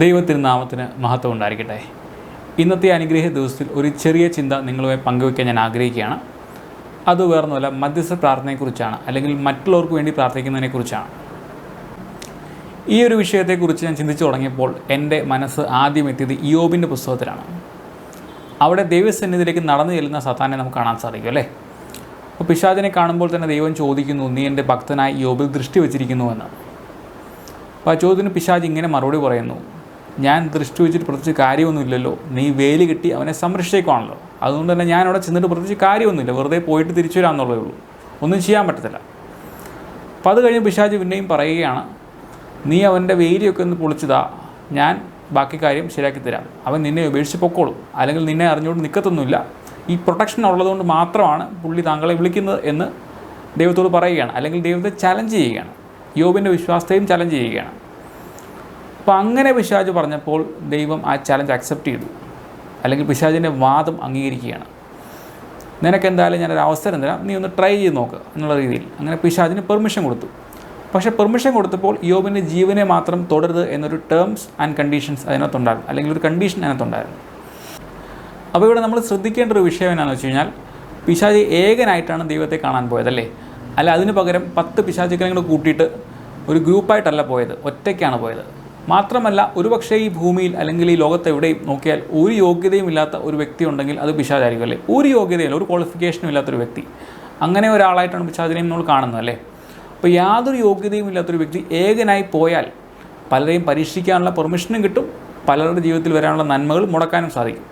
ദൈവത്തിരുനാമത്തിന് മഹത്വം ഉണ്ടായിരിക്കട്ടെ. ഇന്നത്തെ അനുഗ്രഹ ദിവസത്തിൽ ഒരു ചെറിയ ചിന്ത നിങ്ങളുമായി പങ്കുവയ്ക്കാൻ ഞാൻ ആഗ്രഹിക്കുകയാണ്. അത് വേറൊന്നുമല്ല മധ്യസ്ഥ പ്രാർത്ഥനയെക്കുറിച്ചാണ് അല്ലെങ്കിൽ മറ്റുള്ളവർക്ക് വേണ്ടി പ്രാർത്ഥിക്കുന്നതിനെക്കുറിച്ചാണ്. ഈ ഒരു വിഷയത്തെക്കുറിച്ച് ഞാൻ ചിന്തിച്ചു തുടങ്ങിയപ്പോൾ എന്റെ മനസ്സ് ആദ്യം എത്തിയത് ഇയോബിന്റെ പുസ്തകത്തിലാണ്. അവിടെ ദൈവസന്നിധിയിലേക്ക് നടന്നു ചെല്ലുന്ന സത്താനെ നമുക്ക് കാണാൻ സാധിക്കും അല്ലേ? അപ്പോൾ പിശാചിനെ കാണുമ്പോൾ തന്നെ ദൈവം ചോദിക്കുന്നു നീ എന്റെ ഭക്തനായി യോബിൽ ദൃഷ്ടി വച്ചിരിക്കുന്നുവെന്ന് അപ്പോൾ ആ ചോദ്യത്തിന് പിശാജ് ഇങ്ങനെ മറുപടി പറയുന്നു ഞാൻ ദൃഷ്ടി വെച്ചിട്ട് പ്രത്യേകിച്ച് കാര്യമൊന്നുമില്ലല്ലോ നീ വേലി കിട്ടി അവനെ സംരക്ഷിച്ചേക്കുവാണല്ലോ. അതുകൊണ്ട് തന്നെ ഞാൻ അവിടെ ചെന്നിട്ട് പ്രത്യേകിച്ച് കാര്യമൊന്നുമില്ല. വെറുതെ പോയിട്ട് തിരിച്ചു വരാമെന്നുള്ളതേ ഉള്ളൂ. ഒന്നും ചെയ്യാൻ പറ്റത്തില്ല. അപ്പം അത് കഴിഞ്ഞ് പിശാജ് പിന്നെയും പറയുകയാണ് നീ അവന്റെ വേലിയൊക്കെ ഒന്ന് പൊളിച്ചതാ. ഞാൻ ബാക്കി കാര്യം ശരിയാക്കി തരാം. അവൻ നിന്നെ ഉപേക്ഷിച്ച് പൊക്കോളും. അല്ലെങ്കിൽ നിന്നെ അറിഞ്ഞുകൊണ്ട് നിൽക്കത്തൊന്നുമില്ല ഈ പ്രൊട്ടക്ഷൻ ഉള്ളതുകൊണ്ട് മാത്രമാണ് പുള്ളി താങ്കളെ വിളിക്കുന്നത് എന്ന് ദൈവത്തോട് പറയുകയാണ്. അല്ലെങ്കിൽ ദൈവത്തെ ചലഞ്ച് ചെയ്യുകയാണ്. യോബിന്റെ വിശ്വാസത്തെയും ചലഞ്ച് ചെയ്യുകയാണ്. അപ്പോൾ അങ്ങനെ പിശാജ് പറഞ്ഞപ്പോൾ ദൈവം ആ ചലഞ്ച് അക്സെപ്റ്റ് ചെയ്തു. അല്ലെങ്കിൽ പിശാജിന്റെ വാദം അംഗീകരിക്കുകയാണ്. നിനക്ക് എന്തായാലും ഞാനൊരു അവസരം തരാം. നീ ഒന്ന് ട്രൈ ചെയ്ത് നോക്ക് എന്നുള്ള രീതിയിൽ. അങ്ങനെ പിശാജിന് പെർമിഷൻ കൊടുത്തു. പക്ഷേ പെർമിഷൻ കൊടുത്തപ്പോൾ യോബിന്റെ ജീവനെ മാത്രം തുടരുത് എന്നൊരു ടേംസ് ആൻഡ് കണ്ടീഷൻസ് അതിനകത്തുണ്ടായിരുന്നു. അല്ലെങ്കിൽ ഒരു കണ്ടീഷൻ അതിനകത്തുണ്ടായിരുന്നു. അപ്പോൾ ഇവിടെ നമ്മൾ ശ്രദ്ധിക്കേണ്ട ഒരു വിഷയം എന്നാന്ന് വെച്ച് കഴിഞ്ഞാൽ പിശാജ് ഏകനായിട്ടാണ് ദൈവത്തെ കാണാൻ പോയതല്ലേ അല്ല? അതിന് പകരം പത്ത് പിശാചുക്കളെ കൂട്ടിയിട്ട് ഒരു ഗ്രൂപ്പായിട്ടല്ല പോയത്. ഒറ്റയ്ക്കാണ് പോയത്. മാത്രമല്ല ഒരുപക്ഷേ ഈ ഭൂമിയിൽ അല്ലെങ്കിൽ ഈ ലോകത്ത് എവിടെയും നോക്കിയാൽ ഒരു യോഗ്യതയും ഇല്ലാത്ത ഒരു വ്യക്തി ഉണ്ടെങ്കിൽ അത് പിശാചായിരിക്കും അല്ലേ? ഒരു യോഗ്യതയല്ല ഒരു ക്വാളിഫിക്കേഷനും ഇല്ലാത്തൊരു വ്യക്തി. അങ്ങനെ ഒരാളായിട്ടാണ് പിശാചിനെയും നമ്മൾ കാണുന്നത് അല്ലേ? അപ്പോൾ യാതൊരു യോഗ്യതയും ഇല്ലാത്തൊരു വ്യക്തി ഏകനായി പോയാൽ പലരെയും പരീക്ഷിക്കാനുള്ള പെർമിഷനും കിട്ടും പലരുടെ ജീവിതത്തിൽ വരാനുള്ള നന്മകൾ മുടക്കാനും സാധിക്കും.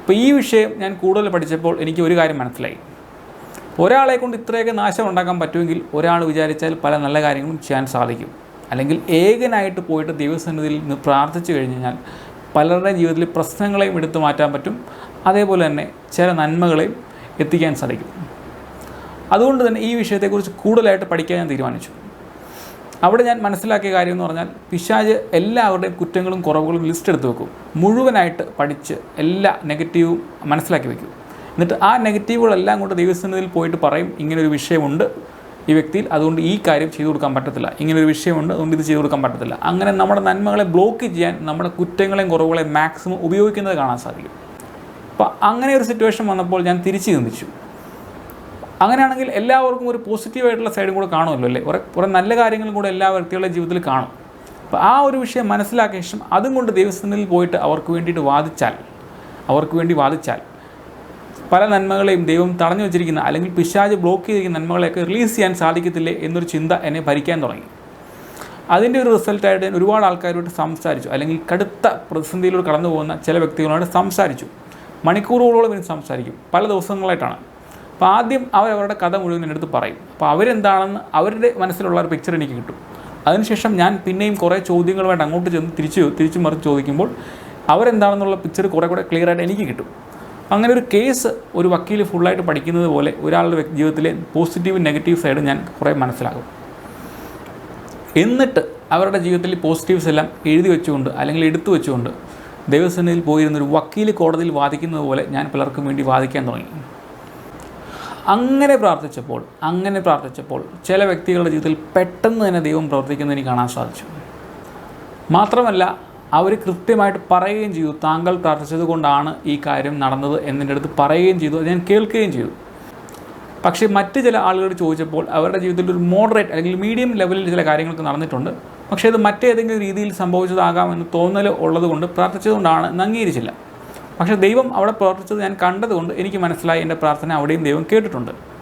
അപ്പോൾ ഈ വിഷയം ഞാൻ കൂടുതൽ പഠിച്ചപ്പോൾ എനിക്ക് ഒരു കാര്യം മനസ്സിലായി. ഒരാളെ കൊണ്ട് ഇത്രയൊക്കെ നാശം ഉണ്ടാക്കാൻ പറ്റുമെങ്കിൽ ഒരാൾ വിചാരിച്ചാൽ പല നല്ല കാര്യങ്ങളും ചെയ്യാൻ സാധിക്കും. അല്ലെങ്കിൽ ഏകനായിട്ട് പോയിട്ട് ദൈവസന്നിധിയിൽ നിന്ന് പ്രാർത്ഥിച്ചു കഴിഞ്ഞു കഴിഞ്ഞാൽ പലരുടെ ജീവിതത്തിൽ പ്രശ്നങ്ങളെയും എടുത്തു മാറ്റാൻ പറ്റും. അതേപോലെ തന്നെ ചില നന്മകളെയും എത്തിക്കാൻ സാധിക്കും. അതുകൊണ്ട് തന്നെ ഈ വിഷയത്തെക്കുറിച്ച് കൂടുതലായിട്ട് പഠിക്കാൻ ഞാൻ തീരുമാനിച്ചു. അവിടെ ഞാൻ മനസ്സിലാക്കിയ കാര്യം എന്ന് പറഞ്ഞാൽ പിശാജ് എല്ലാവരുടെയും കുറ്റങ്ങളും കുറവുകളും ലിസ്റ്റ് എടുത്ത് വെക്കും. മുഴുവനായിട്ട് പഠിച്ച് എല്ലാ നെഗറ്റീവും മനസ്സിലാക്കി വെക്കും. എന്നിട്ട് ആ നെഗറ്റീവുകളെല്ലാം കൊണ്ട് ദൈവസന്നിധിയിൽ പോയിട്ട് പറയും. ഇങ്ങനൊരു വിഷയമുണ്ട്. ഈ വ്യക്തിയിൽ അതുകൊണ്ട് ഈ കാര്യം ചെയ്തു കൊടുക്കാൻ പറ്റത്തില്ല. ഇങ്ങനൊരു വിഷയമുണ്ട് അതുകൊണ്ട് ഇത് ചെയ്തു കൊടുക്കാൻ പറ്റത്തില്ല. അങ്ങനെ നമ്മുടെ നന്മകളെ ബ്ലോക്ക് ചെയ്യാൻ നമ്മുടെ കുറ്റങ്ങളെയും കുറവുകളെയും മാക്സിമം ഉപയോഗിക്കുന്നത് കാണാൻ സാധിക്കും. അപ്പോൾ അങ്ങനെ ഒരു സിറ്റുവേഷൻ വന്നപ്പോൾ ഞാൻ തിരിച്ചു ചിന്തിച്ചു. അങ്ങനെയാണെങ്കിൽ എല്ലാവർക്കും ഒരു പോസിറ്റീവായിട്ടുള്ള സൈഡും കൂടെ കാണുമല്ലോ അല്ലേ? കുറേ കുറേ നല്ല കാര്യങ്ങളും കൂടെ എല്ലാ വ്യക്തികളുടെ ജീവിതത്തിൽ കാണും. അപ്പോൾ ആ ഒരു വിഷയം മനസ്സിലാക്കിയ ശേഷം അതും കൊണ്ട് ദേവസ്വത്തിൽ പോയിട്ട് അവർക്ക് വേണ്ടിയിട്ട് വാദിച്ചാൽ അവർക്ക് വേണ്ടി വാദിച്ചാൽ പല നന്മകളെയും ദൈവം തടഞ്ഞു വെച്ചിരിക്കുന്ന അല്ലെങ്കിൽ പിശാജ് ബ്ലോക്ക് ചെയ്തിരിക്കുന്ന നന്മകളെയൊക്കെ റിലീസ് ചെയ്യാൻ സാധിക്കത്തില്ലേ എന്നൊരു ചിന്ത എന്നെ ഭരിക്കാൻ തുടങ്ങി. അതിന്റെ ഒരു റിസൾട്ടായിട്ട് ഞാൻ ഒരുപാട് ആൾക്കാരോട് സംസാരിച്ചു. അല്ലെങ്കിൽ കടുത്ത പ്രതിസന്ധിയിലൂടെ കടന്നു പോകുന്ന ചില വ്യക്തികളോട് സംസാരിച്ചു. മണിക്കൂറുകളോളം ഇനി സംസാരിക്കും. പല ദിവസങ്ങളായിട്ടാണ്. അപ്പോൾ ആദ്യം അവരവരുടെ കഥ മുഴുവൻ എന്റെ അടുത്ത് പറയും. അപ്പോൾ അവരെന്താണെന്ന് അവരുടെ മനസ്സിലുള്ള ഒരു പിക്ചർ എനിക്ക് കിട്ടും. അതിനുശേഷം ഞാൻ പിന്നെയും കുറേ ചോദ്യങ്ങളുമായിട്ട് അങ്ങോട്ട് ചെന്ന് തിരിച്ചു തിരിച്ചു മറിച്ച് ചോദിക്കുമ്പോൾ അവരെന്താണെന്നുള്ള പിക്ചർ കുറേ കൂടെ ക്ലിയർ ആയിട്ട് എനിക്ക് കിട്ടും. അങ്ങനെ ഒരു കേസ് ഒരു വക്കീൽ ഫുള്ളായിട്ട് പഠിക്കുന്നത് പോലെ ഒരാളുടെ ജീവിതത്തിലെ പോസിറ്റീവ് നെഗറ്റീവ് സൈഡ് ഞാൻ കുറേ മനസ്സിലാകും എന്നിട്ട് അവരുടെ ജീവിതത്തിൽ പോസിറ്റീവ്സ് എല്ലാം എഴുതി വെച്ചുകൊണ്ട് അല്ലെങ്കിൽ എടുത്തു വെച്ചുകൊണ്ട് ദേവസേനയിൽ പോയിരുന്ന ഒരു വക്കീൽ കോടതിയിൽ വാദിക്കുന്നത് പോലെ ഞാൻ പലർക്കും വേണ്ടി വാദിക്കാൻ തുടങ്ങി. അങ്ങനെ പ്രാർത്ഥിച്ചപ്പോൾ അങ്ങനെ പ്രാർത്ഥിച്ചപ്പോൾ ചില വ്യക്തികളുടെ ജീവിതത്തിൽ പെട്ടെന്ന് തന്നെ ദൈവം പ്രവർത്തിക്കുന്നത് എനിക്ക് കാണാൻ സാധിച്ചു. മാത്രമല്ല അവർ കൃത്യമായിട്ട് പറയുകയും ചെയ്തു. താങ്കൾ പ്രാർത്ഥിച്ചത് കൊണ്ടാണ് ഈ കാര്യം നടന്നത് എന്നതിന്റെ അടുത്ത് പറയുകയും ചെയ്തു. ഞാൻ കേൾക്കുകയും ചെയ്തു. പക്ഷേ മറ്റ് ചില ആളുകളോട് ചോദിച്ചപ്പോൾ അവരുടെ ജീവിതത്തിൽ ഒരു മോഡറേറ്റ് അല്ലെങ്കിൽ മീഡിയം ലെവലിൽ ചില കാര്യങ്ങളൊക്കെ നടന്നിട്ടുണ്ട്. പക്ഷേ അത് മറ്റേതെങ്കിലും രീതിയിൽ സംഭവിച്ചതാകാം എന്ന് തോന്നൽ ഉള്ളതുകൊണ്ട് പ്രാർത്ഥിച്ചതുകൊണ്ടാണ് എന്ന് പക്ഷേ ദൈവം അവിടെ പ്രവർത്തിച്ചത് ഞാൻ കണ്ടതുകൊണ്ട് എനിക്ക് മനസ്സിലായി. എന്റെ പ്രാർത്ഥന അവിടെയും ദൈവം കേട്ടിട്ടുണ്ട്.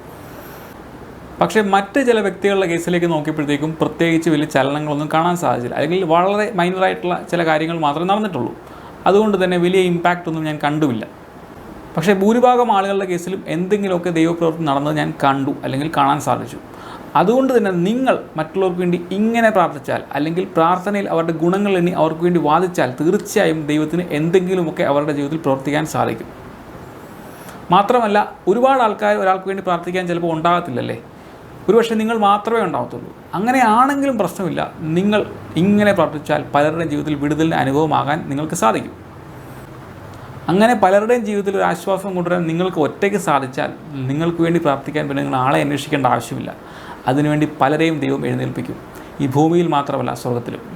പക്ഷേ മറ്റ് ചില വ്യക്തികളുടെ കേസിലേക്ക് നോക്കിയപ്പോഴത്തേക്കും പ്രത്യേകിച്ച് വലിയ ചലനങ്ങളൊന്നും കാണാൻ സാധിച്ചില്ല. അല്ലെങ്കിൽ വളരെ മൈനറായിട്ടുള്ള ചില കാര്യങ്ങൾ മാത്രമേ നടന്നിട്ടുള്ളൂ. അതുകൊണ്ട് തന്നെ വലിയ ഇമ്പാക്റ്റ് ഒന്നും ഞാൻ കണ്ടുമില്ല. പക്ഷേ ഭൂരിഭാഗം ആളുകളുടെ കേസിലും എന്തെങ്കിലുമൊക്കെ ദൈവപ്രവൃത്തി നടന്നത് ഞാൻ കണ്ടു അല്ലെങ്കിൽ കാണാൻ സാധിച്ചു. അതുകൊണ്ട് തന്നെ നിങ്ങൾ മറ്റുള്ളവർക്ക് വേണ്ടി ഇങ്ങനെ പ്രാർത്ഥിച്ചാൽ അല്ലെങ്കിൽ പ്രാർത്ഥനയിൽ അവരുടെ ഗുണങ്ങൾ എണ്ണി അവർക്ക് വേണ്ടി വാദിച്ചാൽ തീർച്ചയായും ദൈവത്തിന് എന്തെങ്കിലുമൊക്കെ അവരുടെ ജീവിതത്തിൽ പ്രവർത്തിക്കാൻ സാധിക്കും. മാത്രമല്ല ഒരുപാട് ആൾക്കാർ ഒരാൾക്ക് വേണ്ടി പ്രാർത്ഥിക്കാൻ ചിലപ്പോൾ ഉണ്ടാകത്തില്ലല്ലേ? ഒരുപക്ഷെ നിങ്ങൾ മാത്രമേ ഉണ്ടാകത്തുള്ളൂ അങ്ങനെയാണെങ്കിലും പ്രശ്നമില്ല. നിങ്ങൾ ഇങ്ങനെ പ്രാർത്ഥിച്ചാൽ പലരുടെയും ജീവിതത്തിൽ വിടുതലിന്റെ അനുഭവമാകാൻ നിങ്ങൾക്ക് സാധിക്കും. അങ്ങനെ പലരുടെയും ജീവിതത്തിൽ ഒരു ആശ്വാസം കൊണ്ടുവരാൻ നിങ്ങൾക്ക് ഒറ്റയ്ക്ക് സാധിച്ചാൽ നിങ്ങൾക്ക് വേണ്ടി പ്രാർത്ഥിക്കാൻ പിന്നെ നിങ്ങൾ ആളെ അന്വേഷിക്കേണ്ട ആവശ്യമില്ല. അതിനുവേണ്ടി പലരെയും ദൈവം എഴുന്നേൽപ്പിക്കും. ഈ ഭൂമിയിൽ മാത്രമല്ല സ്വർഗത്തിലും